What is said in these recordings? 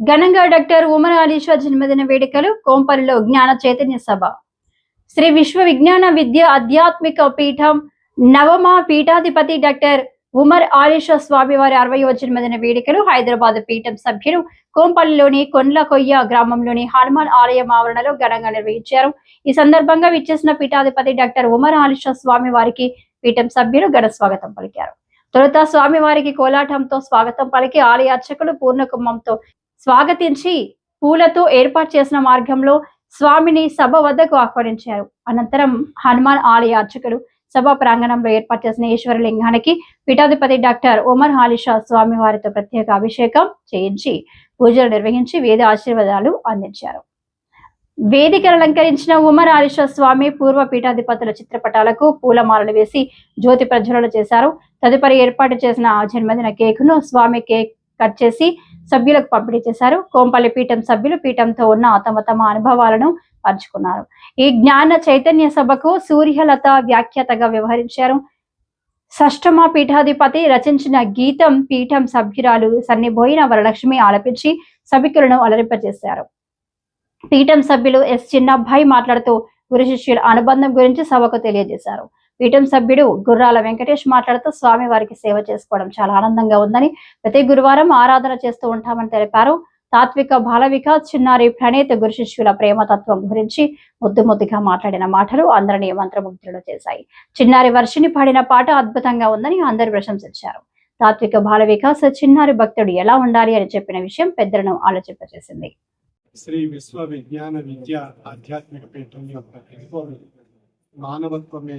ఘనంగా డాక్టర్ ఉమర్ అలీషా జన్మదిన వేడుకలు కోంపల్లిలో జ్ఞాన చైతన్య సభ. శ్రీ విశ్వ విజ్ఞాన విద్య ఆధ్యాత్మిక పీఠం నవమ పీఠాధిపతి డాక్టర్ ఉమర్ ఆలిషా స్వామి వారి అరవయవ జన్మదిన వేడుకలు హైదరాబాద్ పీఠం సభ్యులు కోంపల్లిలోని కొండ్ల కొయ్య గ్రామంలోని హనుమాన్ ఆలయం ఆవరణలో ఘనంగా నిర్వహించారు. ఈ సందర్భంగా విచ్చేసిన పీఠాధిపతి డాక్టర్ ఉమర్ ఆలిషా స్వామి వారికి పీఠం సభ్యులు ఘన స్వాగతం పలికారు. తొలుత స్వామివారికి కోలాటంతో స్వాగతం పలికి ఆలయ అర్చకులు పూర్ణకుంభంతో స్వాగతించి పూలతో ఏర్పాటు చేసిన మార్గంలో స్వామిని సభ వద్దకు ఆహ్వానించారు. అనంతరం హనుమాన్ ఆలయ అర్చకులు సభా ప్రాంగణంలో ఏర్పాటు చేసిన ఈశ్వరలింగానికి పీఠాధిపతి డాక్టర్ ఉమర్ హాలిషా స్వామి వారితో ప్రత్యేక అభిషేకం చేయించి పూజలు నిర్వహించి వేద ఆశీర్వాదాలు అందించారు. వేదికను అలంకరించిన ఉమర్ ఆలిషా స్వామి పూర్వ పీఠాధిపతుల చిత్రపటాలకు పూలమాలలు వేసి జ్యోతి ప్రజ్వలన చేశారు. తదుపరి ఏర్పాటు చేసిన ఆ జన్మదిన కేకును స్వామి కేక్ కట్ చేసి సభ్యులకు పంపిణీ చేశారు. కోంపల్లి పీఠం సభ్యులు పీఠంతో ఉన్న తమ తమ అనుభవాలను పంచుకున్నారు. ఈ జ్ఞాన చైతన్య సభకు సూర్యలత వ్యాఖ్యాతగా వ్యవహరించారు. షష్టమ పీఠాధిపతి రచించిన గీతం పీఠం సభ్యురాలు సన్నిబోయిన వరలక్ష్మి ఆలపించి సభికులను అలరింపజేశారు. పీఠం సభ్యులు ఎస్ చిన్నబ్బాయి మాట్లాడుతూ గురు శిష్యుల అనుబంధం గురించి సభకు తెలియజేశారు. పీఠం సభ్యుడు గుర్రాల వెంకటేష్ మాట్లాడుతూ స్వామి వారికి సేవ చేసుకోవడం చాలా ఆనందంగా ఉందని ప్రతి గురువారం ఆరాధన చేస్తూ ఉంటామని తెలిపారు. తాత్విక బాలవిక చిన్నారి ప్రణీత్ గురు శిష్యుల ప్రేమతత్వం గురించి ముద్దు ముద్దుగా మాట్లాడిన మాటలు అందరినీ మంత్రముగ్ధులు చేశాయి. చిన్నారి వర్షిని పాడిన పాట అద్భుతంగా ఉందని అందరూ ప్రశంసించారు. తాత్విక బాల వికాస్ చిన్నారి భక్తుడు ఎలా ఉండాలి అని చెప్పిన విషయం పెద్దలను ఆలోచింపజేసింది. శ్రీ విశ్వ విజ్ఞాన విద్య ఆధ్యాత్మిక పీఠం యొక్క మానవత్వమే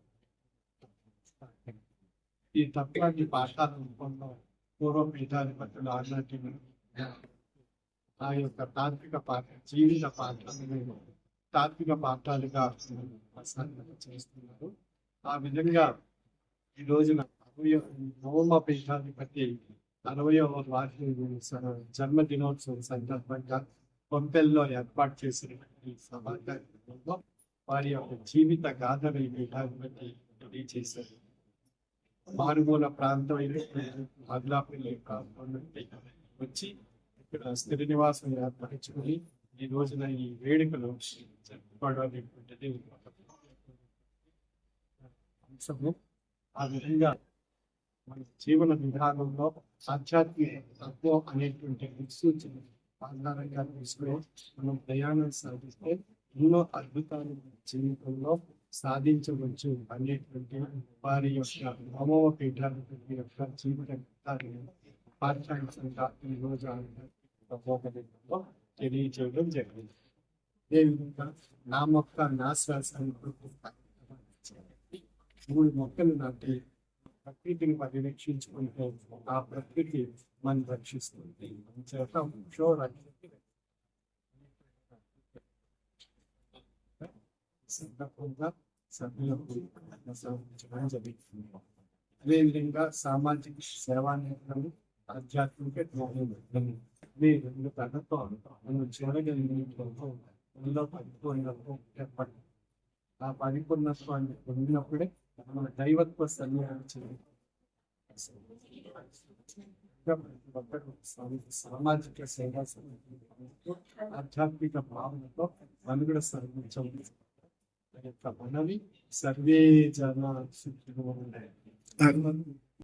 ఈ తత్వాన్ని పాఠాల రూపంలో పూర్వ పీఠాధిపతులు ఆనాటి ఆ యొక్క తాత్విక పాఠ జీవిత పాఠాలను తాత్విక పాఠాలుగా ప్రసాదం చేస్తున్నారు. ఆ విధంగా ఈ రోజున అరవై నవమ పీఠాధిపతి అరవయవ వార్షిక జన్మ దినోత్సవం సందర్భంగా పొంపెల్లో ఏర్పాటు చేసిన ఈ వారి యొక్క జీవిత గాథ ఈ పీఠాధిపతి తెలియజేశారు. మారుమూల ప్రాంతం అగ్లాపల్లి ప్రాంతం వచ్చి ఇక్కడ స్థిర నివాసం ఏర్పరచుకుని ఈ రోజున ఈ వేడుకలు జరుపుకోవడం అంశము. ఆ విధంగా మన జీవన విధానంలో ఆధ్యాత్మిక తత్వం అనేటువంటి విసూచన ఆధారంగా తీసుకుని మనం ప్రయాణం సాగిస్తే ఎన్నో అద్భుతాలు జీవితంలో సాధించవచ్చు. అనేటువంటి వారి యొక్క నవమ పీఠాధిపతి యొక్క జీవిత వృత్తాన్ని పాఠ్యాంశంగా ఈ ప్రబోధనలో తెలియజేయడం జరిగింది. అదేవిధంగా నా మొక్క నా శ్వాసాన్ని మూడు మొక్కలు నాటి ప్రకృతిని పరిరక్షించుకుంటే ఆ ప్రకృతి మనం రక్షిస్తుంది. చేత షో సందర్భంగా సభ్యులకు జరుగుతుంది అదేవిధంగా సామాజిక సేవా నేతలు ఆధ్యాత్మిక జ్ఞానం రెండు తనతో మనం చూడగలిగినప్పుడు మనలో పరిపూర్ణత్వం ఏర్పడి ఆ పరిపూర్ణత్వాన్ని పొందినప్పుడే మన దైవత్వ సన్నిహించింది సామాజిక సేవా ఆధ్యాత్మిక భావనతో మనుగడ À mon avis, ça